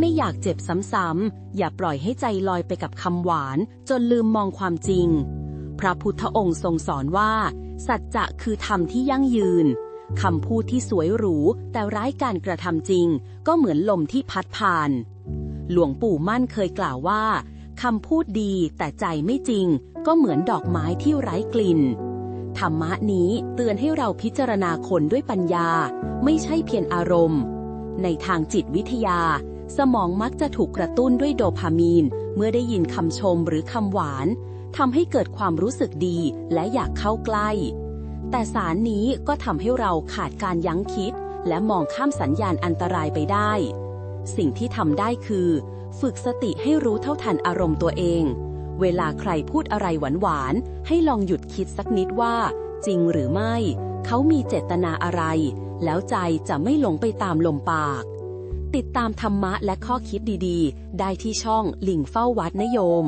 ไม่อยากเจ็บซ้ำๆ อย่าปล่อยให้ใจลอยไปกับคำหวาน จนลืมมองความจริง พระพุทธองค์ทรงสอนว่า สัจจะคือธรรมที่ยั่งยืนคำพูดที่สวยหรู แต่ร้ายการกระทำจริง ก็เหมือนลมที่พัดผ่าน หลวงปู่มั่นเคยกล่าวว่าคำพูดดีแต่ใจไม่จริง ก็เหมือนดอกไม้ที่ไร้กลิ่น ธรรมะนี้เตือนให้เราพิจารณาคนด้วยปัญญา ไม่ใช่เพียงอารมณ์ ในทางจิตวิทยา สมองมักจะถูกกระตุ้นด้วยโดพามีน เมื่อได้ยินคำชมหรือคำหวานทำให้เกิดความรู้สึกดีและอยากเข้าใกล้ แต่สารนี้ก็ทำให้เราขาดการยั้งคิด และมองข้ามสัญญาณอันตรายไปได้ สิ่งที่ทำได้คือ ฝึกสติให้รู้เท่าทันอารมณ์ตัวเอง เวลาใครพูดอะไรหวานๆ ให้ลองหยุดคิดสักนิดว่า จริงหรือไม่ เขามีเจตนาอะไร แล้วใจจะไม่หลงไปตามลมปาก ติดตามธรรมะและข้อคิดดีๆ ได้ที่ช่องลิงเฝ้าวัดนโยม